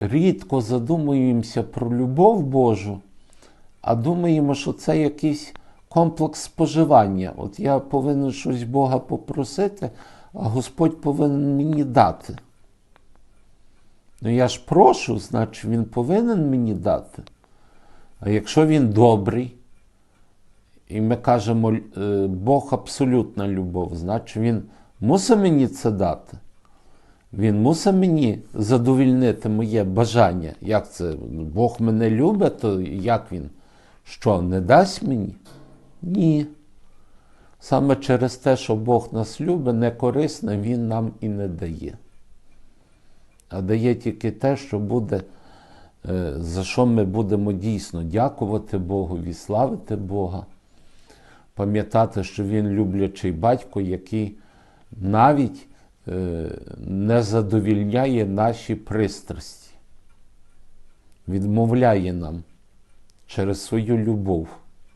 рідко задумуємося про любов Божу, а думаємо, що це якийсь комплекс споживання. От я повинен щось Бога попросити, а Господь повинен мені дати. Ну я ж прошу, значить Він повинен мені дати. А якщо він добрий, і ми кажемо, е, Бог абсолютна любов, значить Він мусить мені це дати. Він мусить мені задовільнити моє бажання. Як це? Бог мене любить, то як він? Що, не дасть мені? Ні. Саме через те, що Бог нас любить, не Він нам і не дає. А дає тільки те, що буде, е, за що ми будемо дійсно дякувати Богові, славити Бога, пам'ятати, що Він люблячий батько, який навіть не задовільняє наші пристрасті, відмовляє нам через свою любов.